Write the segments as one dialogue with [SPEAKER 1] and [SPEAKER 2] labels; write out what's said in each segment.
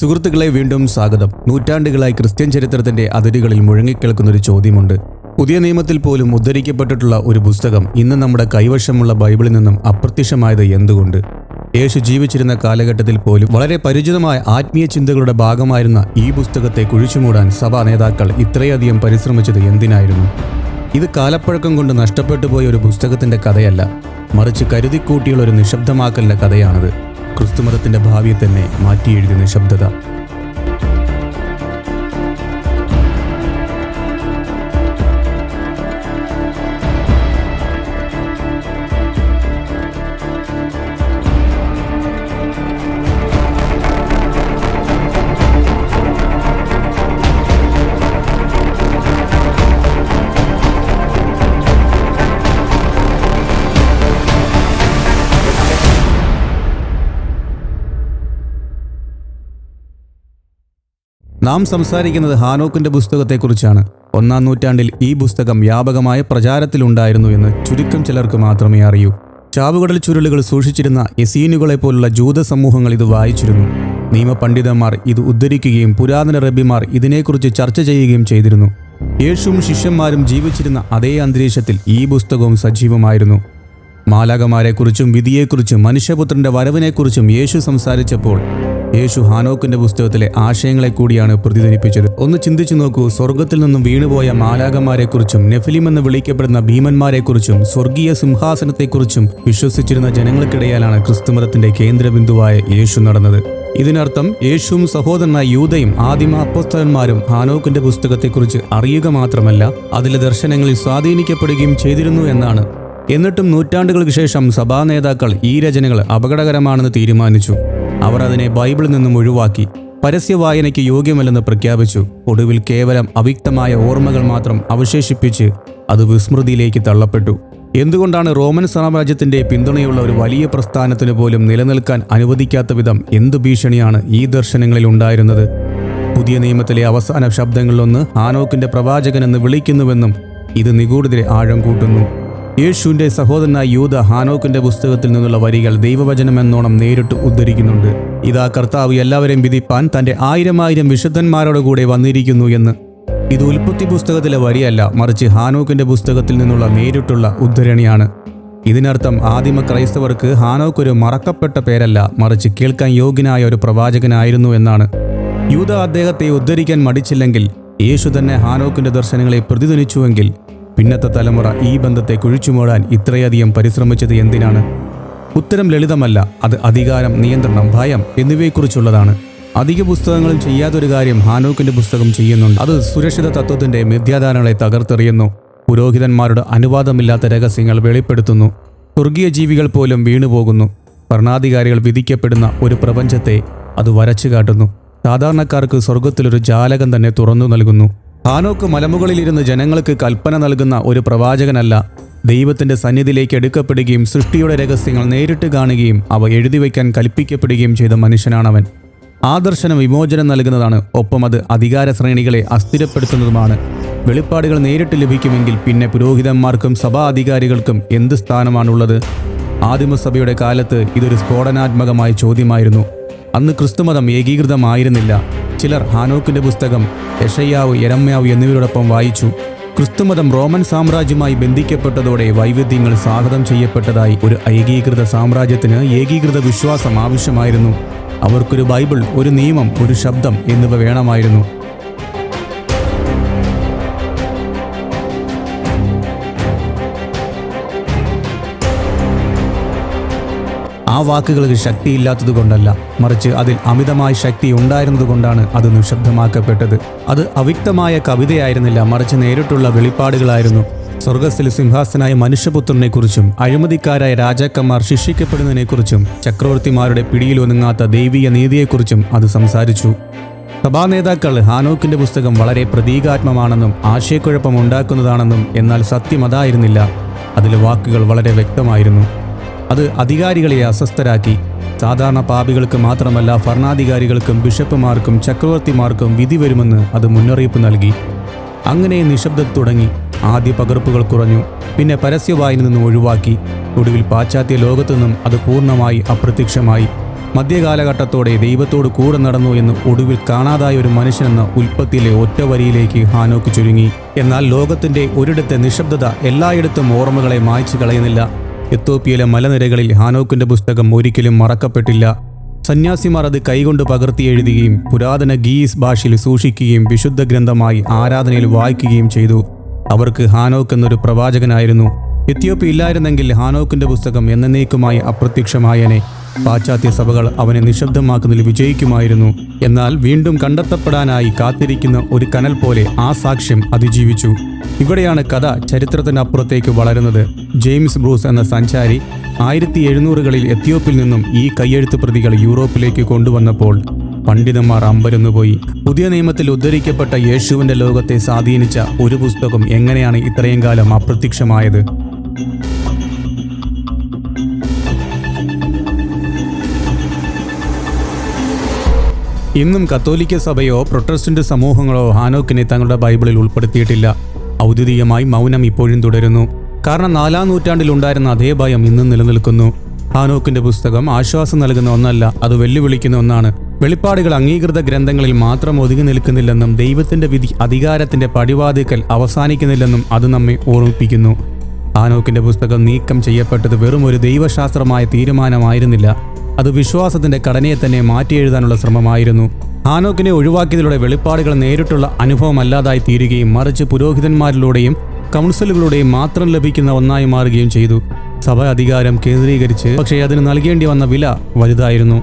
[SPEAKER 1] സുഹൃത്തുക്കളെ വീണ്ടും സ്വാഗതം. നൂറ്റാണ്ടുകളായി ക്രിസ്ത്യൻ ചരിത്രത്തിന്റെ അതിരുകളിൽ മുഴങ്ങിക്കേൾക്കുന്ന ഒരു ചോദ്യമുണ്ട്. പുതിയ നിയമത്തിൽ പോലും ഉദ്ധരിക്കപ്പെട്ടിട്ടുള്ള ഒരു പുസ്തകം ഇന്ന് നമ്മുടെ കൈവശമുള്ള ബൈബിളിൽ നിന്നും അപ്രത്യക്ഷമായത് എന്തുകൊണ്ട്? യേശു ജീവിച്ചിരുന്ന കാലഘട്ടത്തിൽ പോലും വളരെ പരിചിതമായ ആത്മീയ ചിന്തകളുടെ ഭാഗമായിരുന്ന ഈ പുസ്തകത്തെ കുഴിച്ചുമൂടാൻ സഭാ നേതാക്കൾ ഇത്രയധികം പരിശ്രമിച്ചത് എന്തിനായിരുന്നു? ഇത് കാലപ്പഴക്കം കൊണ്ട് നഷ്ടപ്പെട്ടു പോയ ഒരു പുസ്തകത്തിന്റെ കഥയല്ല മറിച്ച് കരുതിക്കൂട്ടിയുള്ള ഒരു നിശബ്ദമാക്കലിന്റെ കഥയാണത്. ക്രിസ്തുമതത്തിന്റെ ഭാവിയെ തന്നെ മാറ്റിയെഴുതിയ നിശബ്ദത നാം സംസാരിക്കുന്നത് ഹാനോക്കിന്റെ പുസ്തകത്തെക്കുറിച്ചാണ്. ഒന്നാം നൂറ്റാണ്ടിൽ ഈ പുസ്തകം വ്യാപകമായ പ്രചാരത്തിലുണ്ടായിരുന്നു എന്ന് ചുരുക്കം ചിലർക്ക് മാത്രമേ അറിയൂ. ചാവുകടൽ ചുരുളുകൾ സൂക്ഷിച്ചിരുന്ന എസീനുകളെ പോലുള്ള ജൂത സമൂഹങ്ങൾ ഇത് വായിച്ചിരുന്നു. നിയമപണ്ഡിതന്മാർ ഇത് ഉദ്ധരിക്കുകയും പുരാതന റബ്ബിമാർ ഇതിനെക്കുറിച്ച് ചർച്ച ചെയ്യുകയും ചെയ്തിരുന്നു. യേശുവും ശിഷ്യന്മാരും ജീവിച്ചിരുന്ന അതേ അന്തരീക്ഷത്തിൽ ഈ പുസ്തകവും സജീവമായിരുന്നു. മാലാകമാരെക്കുറിച്ചും വിധിയെക്കുറിച്ചും മനുഷ്യപുത്രന്റെ വരവിനെക്കുറിച്ചും യേശു സംസാരിച്ചപ്പോൾ യേശു ഹാനോക്കിന്റെ പുസ്തകത്തിലെ ആശയങ്ങളെ കൂടിയാണ് പ്രതിധ്വനിപ്പിച്ചത്. ഒന്ന് ചിന്തിച്ചു നോക്കൂ സ്വർഗത്തിൽ നിന്നും വീണുപോയ മാലാകന്മാരെക്കുറിച്ചും നെഫിലിം എന്ന് വിളിക്കപ്പെടുന്ന ഭീമന്മാരെക്കുറിച്ചും സ്വർഗീയ സിംഹാസനത്തെക്കുറിച്ചും വിശ്വസിച്ചിരുന്ന ജനങ്ങൾക്കിടയിലാണ് ക്രിസ്തുമതത്തിന്റെ കേന്ദ്രബിന്ദുവായ യേശു നടന്നത്. ഇതിനർത്ഥം യേശുവും സഹോദരനായ യൂതയും ആദിമ അപ്പോസ്തലന്മാരും ഹാനോക്കിന്റെ പുസ്തകത്തെക്കുറിച്ച് അറിയുക മാത്രമല്ല അതിലെ ദർശനങ്ങളിൽ സ്വാധീനിക്കപ്പെടുകയും ചെയ്തിരുന്നു എന്നാണ്. എന്നിട്ടും നൂറ്റാണ്ടുകൾക്ക് ശേഷം സഭാ നേതാക്കൾ ഈ രചനകൾ അപകടകരമാണെന്ന് തീരുമാനിച്ചു. അവർ അതിനെ ബൈബിളിൽ നിന്നും ഒഴിവാക്കി പരസ്യ വായനയ്ക്ക് യോഗ്യമല്ലെന്ന് പ്രഖ്യാപിച്ചു. ഒടുവിൽ കേവലം അവ്യക്തമായ ഓർമ്മകൾ മാത്രം അവശേഷിപ്പിച്ച് അത് വിസ്മൃതിയിലേക്ക് തള്ളപ്പെട്ടു. എന്തുകൊണ്ടാണ് റോമൻ സാമ്രാജ്യത്തിന്റെ പിന്തുണയുള്ള ഒരു വലിയ പ്രസ്ഥാനത്തിന് പോലും നിലനിൽക്കാൻ അനുവദിക്കാത്ത വിധം എന്തു ഭീഷണിയാണ് ഈ ദർശനങ്ങളിൽ ഉണ്ടായിരുന്നത്? പുതിയ നിയമത്തിലെ അവസാന ശബ്ദങ്ങളിലൊന്ന് ആനോക്കിന്റെ പ്രവാചകൻ എന്ന് വിളിക്കുന്നുവെന്നും ഇത് നിഗൂഢതിരെ ആഴം കൂട്ടുന്നു. യേശുവിന്റെ സഹോദരനായ യൂത ഹാനോക്കിന്റെ പുസ്തകത്തിൽ നിന്നുള്ള വരികൾ ദൈവവചനം എന്നോണം നേരിട്ട് ഉദ്ധരിക്കുന്നുണ്ട്. ഇതാ കർത്താവ് എല്ലാവരെയും വിധിപ്പാൻ തന്റെ ആയിരം ആയിരം വിശുദ്ധന്മാരോട് കൂടെ വന്നിരിക്കുന്നു എന്ന്. ഇത് ഉൽപ്പത്തി പുസ്തകത്തിലെ വരിയല്ല മറിച്ച് ഹാനോക്കിന്റെ പുസ്തകത്തിൽ നിന്നുള്ള നേരിട്ടുള്ള ഉദ്ധരണിയാണ്. ഇതിനർത്ഥം ആദിമ ക്രൈസ്തവർക്ക് ഹാനോക്ക് ഒരു മറക്കപ്പെട്ട പേരല്ല മറിച്ച് കേൾക്കാൻ യോഗ്യനായ ഒരു പ്രവാചകനായിരുന്നു എന്നാണ്. യൂത അദ്ദേഹത്തെ ഉദ്ധരിക്കാൻ മടിച്ചില്ലെങ്കിൽ യേശു തന്നെ ഹാനോക്കിന്റെ ദർശനങ്ങളെ പ്രതിധ്വനിച്ചുവെങ്കിൽ പിന്നത്തെ തലമുറ ഈ ബന്ധത്തെ കുഴിച്ചുമൂടാൻ ഇത്രയധികം പരിശ്രമിച്ചത് എന്തിനാണ്? ഉത്തരം ലളിതമല്ല അത് അധികാരം നിയന്ത്രണം ഭയം എന്നിവയെക്കുറിച്ചുള്ളതാണ്. അധിക പുസ്തകങ്ങളും ചെയ്യാത്തൊരു കാര്യം ഹാനോക്കിന്റെ പുസ്തകം ചെയ്യുന്നുണ്ട്. അത് സുരക്ഷിത തത്വത്തിന്റെ മിഥ്യാധാരണകളെ തകർത്തെറിയുന്നു. പുരോഹിതന്മാരുടെ അനുവാദമില്ലാത്ത രഹസ്യങ്ങൾ വെളിപ്പെടുത്തുന്നു. സ്വർഗീയ ജീവികൾ പോലും വീണുപോകുന്നു. ഭരണാധികാരികൾ വിധിക്കപ്പെടുന്ന ഒരു പ്രപഞ്ചത്തെ അത് വരച്ചു കാട്ടുന്നു സാധാരണക്കാർക്ക് സ്വർഗത്തിലൊരു ജാലകം തന്നെ തുറന്നു നൽകുന്നു. ഹാനോക്ക് മലമുകളിലിരുന്ന് ജനങ്ങൾക്ക് കൽപ്പന നൽകുന്ന ഒരു പ്രവാചകനല്ല. ദൈവത്തിന്റെ സന്നിധിയിലേക്ക് എടുക്കപ്പെടുകയും സൃഷ്ടിയുടെ രഹസ്യങ്ങൾ നേരിട്ട് കാണുകയും അവ എഴുതി വയ്ക്കാൻ കൽപ്പിക്കപ്പെടുകയും ചെയ്ത മനുഷ്യനാണവൻ. ആ ദർശനം വിമോചനം നൽകുന്നതാണ് ഒപ്പം അത് അധികാര ശ്രേണികളെ അസ്ഥിരപ്പെടുത്തുന്നതുമാണ്. വെളിപ്പാടുകൾ നേരിട്ട് ലഭിക്കുമെങ്കിൽ പിന്നെ പുരോഹിതന്മാർക്കും സഭാ അധികാരികൾക്കും എന്ത് സ്ഥാനമാണുള്ളത്? ആദിമസഭയുടെ കാലത്ത് ഇതൊരു സ്ഫോടനാത്മകമായ ചോദ്യമായിരുന്നു. അന്ന് ക്രിസ്തുമതം ഏകീകൃതമായിരുന്നില്ല. ചിലർ ഹാനോക്കിന്റെ പുസ്തകം യഷയ്യാവ് യരമ്യാവ് എന്നിവരോടൊപ്പം വായിച്ചു. ക്രിസ്തുമതം റോമൻ സാമ്രാജ്യമായി ബന്ധിക്കപ്പെട്ടതോടെ വൈവിധ്യങ്ങൾ സ്വാഗതം ചെയ്യപ്പെട്ടതായി ഒരു ഏകീകൃത സാമ്രാജ്യത്തിന് ഏകീകൃത വിശ്വാസം ആവശ്യമായിരുന്നു. അവർക്കൊരു ബൈബിൾ ഒരു നിയമം ഒരു ശബ്ദം എന്നിവ വേണമായിരുന്നു. ആ വാക്കുകൾക്ക് ശക്തിയില്ലാത്തതുകൊണ്ടല്ല മറിച്ച് അതിൽ അമിതമായ ശക്തി ഉണ്ടായിരുന്നതുകൊണ്ടാണ് അത് നിശബ്ദമാക്കപ്പെട്ടത്. അത് അവ്യക്തമായ കവിതയായിരുന്നില്ല മറിച്ച് നേരിട്ടുള്ള വെളിപ്പാടുകളായിരുന്നു. സ്വർഗത്തിൽ സിംഹാസനായ മനുഷ്യപുത്രനെക്കുറിച്ചും അഴിമതിക്കാരായ രാജാക്കന്മാർ ശിക്ഷിക്കപ്പെടുന്നതിനെക്കുറിച്ചും ചക്രവർത്തിമാരുടെ പിടിയിലൊതുങ്ങാത്ത ദൈവീയ നീതിയെക്കുറിച്ചും അത് സംസാരിച്ചു. സഭാ നേതാക്കൾ ഹാനോക്കിന്റെ പുസ്തകം വളരെ പ്രതീകാത്മമാണെന്നും ആശയക്കുഴപ്പം ഉണ്ടാക്കുന്നതാണെന്നും എന്നാൽ സത്യം അതായിരുന്നില്ല. അതിലെ വാക്കുകൾ വളരെ വ്യക്തമായിരുന്നു. അത് അധികാരികളെ അസ്വസ്ഥരാക്കി. സാധാരണ പാപികൾക്ക് മാത്രമല്ല ഭരണാധികാരികൾക്കും ബിഷപ്പുമാർക്കും ചക്രവർത്തിമാർക്കും വിധി വരുമെന്ന് അത് മുന്നറിയിപ്പ് നൽകി. അങ്ങനെ നിശബ്ദത തുടങ്ങി. ആദ്യ പകർപ്പുകൾ കുറഞ്ഞു. പിന്നെ പരസ്യവായിൽ നിന്നും ഒഴിവാക്കി. ഒടുവിൽ പാശ്ചാത്യ ലോകത്തു നിന്നും അത് പൂർണമായി അപ്രത്യക്ഷമായി. മധ്യകാലഘട്ടത്തോടെ ദൈവത്തോട് കൂടെ നടന്നു എന്ന് ഒടുവിൽ കാണാതായ ഒരു മനുഷ്യനെന്ന ഉൽപ്പത്തിയിലെ ഒറ്റ വരിയിലേക്ക് ഹാനോക്ക് ചുരുങ്ങി. എന്നാൽ ലോകത്തിന്റെ ഒരിടത്തെ നിശബ്ദത എല്ലായിടത്തും ഓർമ്മകളെ മായ്ച്ചു കളയുന്നില്ല. എത്തോപ്യയിലെ മലനിരകളിൽ ഹാനോക്കിന്റെ പുസ്തകം ഒരിക്കലും മറക്കപ്പെട്ടില്ല. സന്യാസിമാർ അത് കൈകൊണ്ട് പകർത്തി എഴുതുകയും പുരാതന ഗീസ് ഭാഷയിൽ സൂക്ഷിക്കുകയും വിശുദ്ധ ഗ്രന്ഥമായി ആരാധനയിൽ വായിക്കുകയും ചെയ്തു. അവർക്ക് ഹാനോക്ക് എന്നൊരു പ്രവാചകനായിരുന്നു. എത്യോപ്യ ഇല്ലായിരുന്നെങ്കിൽ ഹാനോക്കിന്റെ പുസ്തകം എന്നേക്കുമായി അപ്രത്യക്ഷമായനെ. പാശ്ചാത്യ സഭകൾ അവനെ നിശബ്ദമാക്കുന്നതിൽ വിജയിക്കുമായിരുന്നു. എന്നാൽ വീണ്ടും കണ്ടെത്തപ്പെടാനായി കാത്തിരിക്കുന്ന ഒരു കനൽ പോലെ ആ സാക്ഷ്യം അതിജീവിച്ചു. ഇവിടെയാണ് കഥ ചരിത്രത്തിനപ്പുറത്തേക്ക് വളരുന്നത്. ജെയിംസ് ബ്രൂസ് എന്ന സഞ്ചാരി ആയിരത്തി എഴുന്നൂറുകളിൽ എത്യോപ്പിൽ നിന്നും ഈ കയ്യെഴുത്ത് പ്രതികൾ യൂറോപ്പിലേക്ക് കൊണ്ടുവന്നപ്പോൾ പണ്ഡിതന്മാർ അമ്പരന്നുപോയി. പുതിയ നിയമത്തിൽ ഉദ്ധരിക്കപ്പെട്ട യേശുവിന്റെ ലോകത്തെ സ്വാധീനിച്ച ഒരു പുസ്തകം എങ്ങനെയാണ് ഇത്രയും കാലം അപ്രത്യക്ഷമായത്? ഇന്നും കത്തോലിക്ക സഭയോ പ്രൊട്ടസ്റ്റന്റ് സമൂഹങ്ങളോ ഹാനോക്കിനെ തങ്ങളുടെ ബൈബിളിൽ ഉൾപ്പെടുത്തിയിട്ടില്ല. ഔദ്യോഗികമായി മൗനം ഇപ്പോഴും തുടരുന്നു. കാരണം നാലാം നൂറ്റാണ്ടിൽ ഉണ്ടായിരുന്ന അതേ ഭയം ഇന്നും നിലനിൽക്കുന്നു. ഹാനോക്കിന്റെ പുസ്തകം ആശ്വാസം നൽകുന്ന ഒന്നല്ല അത് വെല്ലുവിളിക്കുന്ന ഒന്നാണ്. വെളിപ്പാടുകൾ അംഗീകൃത ഗ്രന്ഥങ്ങളിൽ മാത്രം ഒതുങ്ങി നിൽക്കുന്നില്ലെന്നും ദൈവത്തിന്റെ വിധി അധികാരത്തിന്റെ പടിവാതിക്കൽ അവസാനിക്കുന്നില്ലെന്നും അത് നമ്മെ ഓർമ്മിപ്പിക്കുന്നു. ഹാനോക്കിന്റെ പുസ്തകം നീക്കം ചെയ്യപ്പെട്ടത് വെറും ഒരു ദൈവശാസ്ത്രമായ തീരുമാനമായിരുന്നില്ല. അത് വിശ്വാസത്തിന്റെ ഘടനയെ തന്നെ മാറ്റിയെഴുതാനുള്ള ശ്രമമായിരുന്നു. ഹാനോക്കിനെ ഒഴിവാക്കിയതിലൂടെ വെളിപ്പാടുകൾ നേരിട്ടുള്ള അനുഭവമല്ലാതായി തീരുകയും മറിച്ച് പുരോഹിതന്മാരിലൂടെയും കൗൺസിലുകളുടെയും മാത്രം ലഭിക്കുന്ന ഒന്നായി മാറുകയും ചെയ്തു. സഭ അധികാരം കേന്ദ്രീകരിച്ച് പക്ഷേ അതിന് നൽകേണ്ടി വന്ന വില വലുതായിരുന്നു.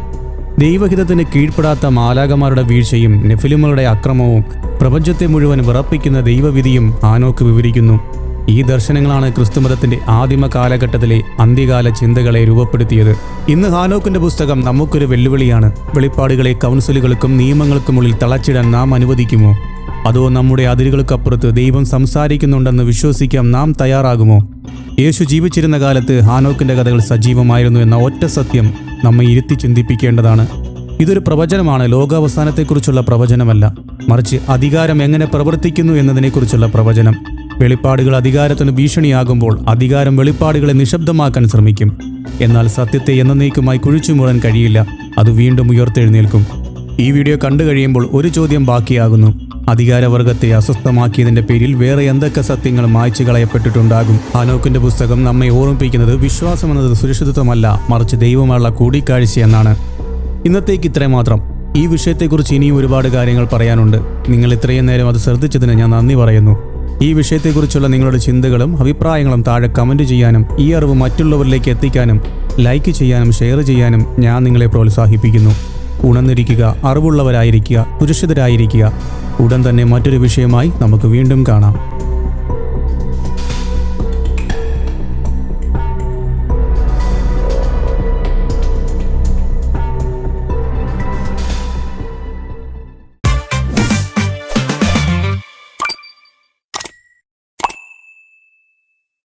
[SPEAKER 1] ദൈവഹിതത്തിന് കീഴ്പ്പെടാത്ത മാലാകമാരുടെ വീഴ്ചയും നെഫിലിമുകളുടെ അക്രമവും പ്രപഞ്ചത്തെ മുഴുവൻ വിറപ്പിക്കുന്ന ദൈവവിധിയും ആനോക്ക് വിവരിക്കുന്നു. ഈ ദർശനങ്ങളാണ് ക്രിസ്തുമതത്തിന്റെ ആദിമ കാലഘട്ടത്തിലെ അന്ത്യകാല ചിന്തകളെ രൂപപ്പെടുത്തിയത്. ഇന്ന് ഹാനോക്കിന്റെ പുസ്തകം നമുക്കൊരു വെല്ലുവിളിയാണ്. വെളിപ്പാടുകളെ കൗൺസിലുകൾക്കും നിയമങ്ങൾക്കുമുള്ളിൽ തളച്ചിടാൻ നാം അനുവദിക്കുമോ? അതോ നമ്മുടെ അതിരുകൾക്കപ്പുറത്ത് ദൈവം സംസാരിക്കുന്നുണ്ടെന്ന് വിശ്വസിക്കാൻ നാം തയ്യാറാകുമോ? യേശു ജീവിച്ചിരുന്ന കാലത്ത് ഹാനോക്കിന്റെ കഥകൾ സജീവമായിരുന്നു എന്ന ഒറ്റ സത്യം നമ്മെ ഇരുത്തി ചിന്തിപ്പിക്കേണ്ടതാണ്. ഇതൊരു പ്രവചനമാണ് ലോകാവസാനത്തെക്കുറിച്ചുള്ള പ്രവചനമല്ല. മറിച്ച് അധികാരം എങ്ങനെ പ്രവർത്തിക്കുന്നു എന്നതിനെക്കുറിച്ചുള്ള പ്രവചനം. വെളിപ്പാടുകൾ അധികാരത്തിന് ഭീഷണിയാകുമ്പോൾ അധികാരം വെളിപ്പാടുകളെ നിശബ്ദമാക്കാൻ ശ്രമിക്കും. എന്നാൽ സത്യത്തെ എന്നേക്കുമായി കുഴിച്ചുമൂടാൻ കഴിയില്ല. അത് വീണ്ടും ഉയർത്തെഴുന്നേൽക്കും. ഈ വീഡിയോ കണ്ടു കഴിയുമ്പോൾ ഒരു ചോദ്യം ബാക്കിയാകുന്നു. അധികാരവർഗത്തെ അസ്വസ്ഥമാക്കിയതിന്റെ പേരിൽ വേറെ എന്തൊക്കെ സത്യങ്ങൾ മായ്ച്ചു കളയപ്പെട്ടിട്ടുണ്ടാകും ഹാനോക്കിന്റെ പുസ്തകം നമ്മെ ഓർമ്മിപ്പിക്കുന്നത് വിശ്വാസം എന്നത് സുരക്ഷിതത്വമല്ല മറിച്ച് ദൈവമുള്ള കൂടിക്കാഴ്ച എന്നാണ്. ഇന്നത്തേക്ക് ഇത്രയും മാത്രം. ഈ വിഷയത്തെക്കുറിച്ച് ഇനിയും ഒരുപാട് കാര്യങ്ങൾ പറയാനുണ്ട്. നിങ്ങൾ ഇത്രയും നേരം അത് ശ്രദ്ധിച്ചതിന് ഞാൻ നന്ദി പറയുന്നു. ഈ വിഷയത്തെക്കുറിച്ചുള്ള നിങ്ങളുടെ ചിന്തകളും അഭിപ്രായങ്ങളും താഴെ കമന്റ് ചെയ്യാനും ഈ അറിവ് മറ്റുള്ളവരിലേക്ക് എത്തിക്കാനും ലൈക്ക് ചെയ്യാനും ഷെയർ ചെയ്യാനും ഞാൻ നിങ്ങളെ പ്രോത്സാഹിപ്പിക്കുന്നു. ഉണർന്നിരിക്കുക അറിവുള്ളവരായിരിക്കുക സുരക്ഷിതരായിരിക്കുക. ഉടൻ തന്നെ മറ്റൊരു വിഷയമായി നമുക്ക് വീണ്ടും കാണാം.